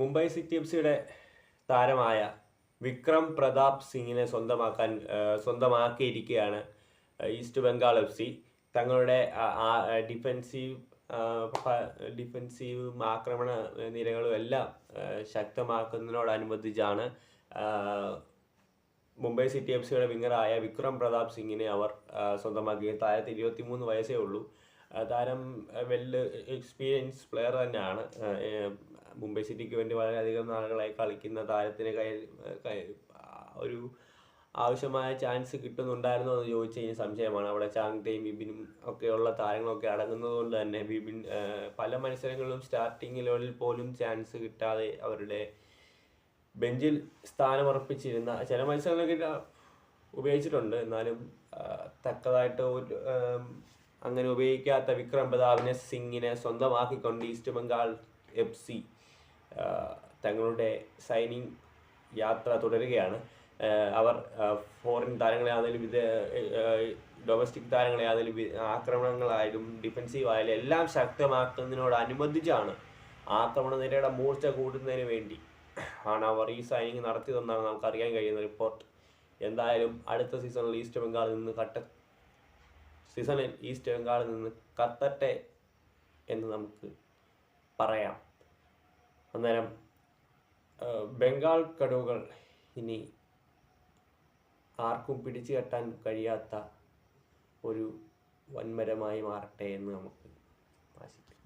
Mumbai city F സിയുടെ താരമായ വിക്രം പ്രതാപ് സിംഗിനെ സ്വന്തമാക്കാൻ സ്വന്തമാക്കിയിരിക്കുകയാണ് ഈസ്റ്റ് ബംഗാൾ എഫ് സി. തങ്ങളുടെ ഡിഫെൻസീവ് ഡിഫെൻസീവ് ആക്രമണ നിരകളും എല്ലാം ശക്തമാക്കുന്നതിനോടനുബന്ധിച്ചാണ് മുംബൈ സിറ്റി എഫ് സിയുടെ വിങ്ങറായ വിക്രം പ്രതാപ് സിംഗിനെ അവർ സ്വന്തമാക്കി സ്വന്തമാക്കി താരത്തിന് ഇരുപത്തിമൂന്ന് വയസ്സേ ഉള്ളൂ. താരം വെൽ എക്സ്പീരിയൻസ് പ്ലെയർ തന്നെയാണ് മുംബൈ സിറ്റിക്ക് വേണ്ടി വളരെയധികം നാളുകളായി കളിക്കുന്ന താരത്തിന് കൈ കൈ- ഒരു ആവശ്യമായ ചാൻസ് കിട്ടുന്നുണ്ടായിരുന്നോ എന്ന് ചോദിച്ചു കഴിഞ്ഞാൽ സംശയമാണ്. അവിടെ ചാങ്തയും ബിബിനും ഒക്കെയുള്ള താരങ്ങളൊക്കെ അടങ്ങുന്നത് കൊണ്ട് തന്നെ ബിബിൻ പല മത്സരങ്ങളിലും സ്റ്റാർട്ടിംഗ് ലെവലിൽ പോലും ചാൻസ് കിട്ടാതെ അവരുടെ ബെഞ്ചിൽ സ്ഥാനമുറപ്പിച്ചിരുന്ന ചില മത്സരങ്ങളൊക്കെ ഉപയോഗിച്ചിട്ടുണ്ട്. എന്നാലും തക്കതായിട്ട് ഒരു അങ്ങനെ ഉപയോഗിക്കാത്ത വിക്രം പ്രതാപിനെ സിംഗിനെ സ്വന്തമാക്കിക്കൊണ്ട് ഈസ്റ്റ് ബംഗാൾ എഫ് സി തങ്ങളുടെ സൈനിങ് യാത്ര തുടരുകയാണ്. അവർ ഫോറിൻ താരങ്ങളെ ആണെങ്കിലും ഇത് ഡൊമസ്റ്റിക് താരങ്ങളെ ആണെങ്കിലും ആക്രമണങ്ങളായാലും ഡിഫെൻസീവ് ആയാലും എല്ലാം ശക്തമാക്കുന്നതിനോടനുബന്ധിച്ചാണ് ആക്രമണ നിരയുടെ മൂർച്ച കൂട്ടുന്നതിന് വേണ്ടി ആണ് അവർ ഈ സൈനിങ് നടത്തിയതെന്നാണ് നമുക്ക് അറിയാൻ കഴിയുന്ന റിപ്പോർട്ട് എന്തായാലും അടുത്ത സീസണിൽ ഈസ്റ്റ് ബംഗാളിൽ നിന്ന് കട്ട സീസണിൽ ഈസ്റ്റ് ബംഗാളിൽ നിന്ന് കത്തട്ടെ എന്ന് നമുക്ക് പറയാം. അന്നേരം ബംഗാൾ കടുവകൾ ഇനി ആർക്കും പിടിച്ചു കെട്ടാൻ കഴിയാത്ത ഒരു വൻമരമായി മാറട്ടെ എന്ന് നമുക്ക് ആശിക്കാം.